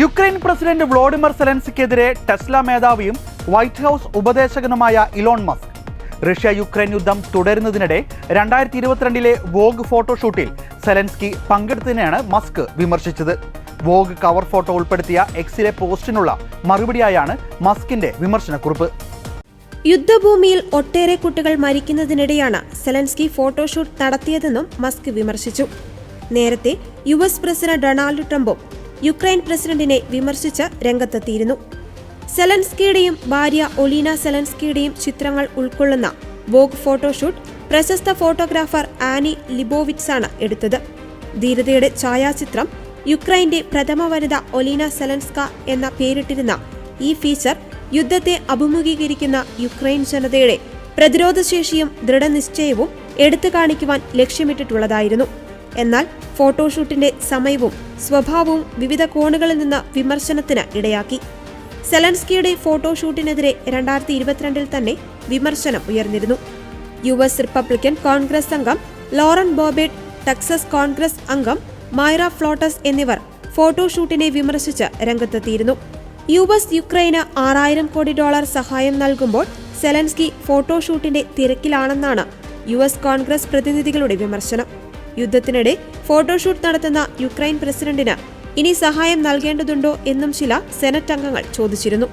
Ukraine president Volodymyr സെലൻസിക്കെതിരെ Tesla മേധാവിയും White House ഉപദേശകനുമായ ഇലോൺ മസ്ക്. റഷ്യ യുക്രൈൻ യുദ്ധം തുടരുന്നതിനിടെ രണ്ടായിരത്തി ഇരുപത്തിരണ്ടിലെ വോഗ് ഫോട്ടോഷൂട്ടിൽ സെലൻസ്കി പങ്കെടുത്തതിനെയാണ് മസ്ക് വിമർശിച്ചത്. വോഗ് കവർ ഫോട്ടോ ഉൾപ്പെടുത്തിയ എക്സിലെ പോസ്റ്റിനുള്ള മറുപടിയായാണ് മസ്കിന്റെ വിമർശനക്കുറിപ്പ്. യുദ്ധഭൂമിയിൽ ഒട്ടേറെ കുട്ടികൾ മരിക്കുന്നതിനിടെയാണ് സെലൻസ്കി ഫോട്ടോഷൂട്ട് നടത്തിയതെന്നും മസ്ക് വിമർശിച്ചു. നേരത്തെ യു എസ് പ്രസിഡന്റ് ഡൊണാൾഡ് ട്രംപും യുക്രൈൻ പ്രസിഡന്റിനെ വിമർശിച്ച് രംഗത്തെത്തിയിരുന്നു. സെലൻസ്കിയുടെയും ഭാര്യ ഒലീന സെലൻസ്കിയുടെയും ചിത്രങ്ങൾ ഉൾക്കൊള്ളുന്ന വോഗ് ഫോട്ടോഷൂട്ട് പ്രശസ്ത ഫോട്ടോഗ്രാഫർ ആനി ലിബോവിറ്റ്സാണ് എടുത്തത്. ധീരതയുടെ ഛായാചിത്രം യുക്രൈന്റെ പ്രഥമ വനിത ഒലീന സെലൻസ്ക എന്ന പേരിട്ടിരുന്ന ഈ ഫീച്ചർ യുദ്ധത്തെ അഭിമുഖീകരിക്കുന്ന യുക്രൈൻ ജനതയുടെ പ്രതിരോധശേഷിയും ദൃഢനിശ്ചയവും എടുത്തു കാണിക്കുവാൻ ലക്ഷ്യമിട്ടിട്ടുള്ളതായിരുന്നു. എന്നാൽ ഫോട്ടോഷൂട്ടിന്റെ സമയവും സ്വഭാവവും വിവിധ കോണുകളിൽ നിന്ന് വിമർശനത്തിന് ഇടയാക്കി. സെലൻസ്കിയുടെ ഫോട്ടോഷൂട്ടിനെതിരെ രണ്ടായിരത്തി ഇരുപത്തിരണ്ടിൽ തന്നെ വിമർശനം ഉയർന്നിരുന്നു. യു എസ് റിപ്പബ്ലിക്കൻ കോൺഗ്രസ് അംഗം ലോറൻ ബോബേറ്റ് ടെക്സസ് കോൺഗ്രസ് അംഗം മൈറ ഫ്ലോട്ടസ് എന്നിവർ ഫോട്ടോഷൂട്ടിനെ വിമർശിച്ച് രംഗത്തെത്തിയിരുന്നു. യു എസ് യുക്രൈന് ആറായിരം കോടി ഡോളർ സഹായം നൽകുമ്പോൾ സെലൻസ്കി ഫോട്ടോഷൂട്ടിന്റെ തിരക്കിലാണെന്നാണ് യു എസ് കോൺഗ്രസ് പ്രതിനിധികളുടെ വിമർശനം. യുദ്ധത്തിനിടെ ഫോട്ടോഷൂട്ട് നടത്തുന്ന യുക്രൈൻ പ്രസിഡന്റിന് ഇനി സഹായം നൽകേണ്ടതുണ്ടോ എന്നും ചില സെനറ്റ് അംഗങ്ങൾ ചോദിച്ചിരുന്നു.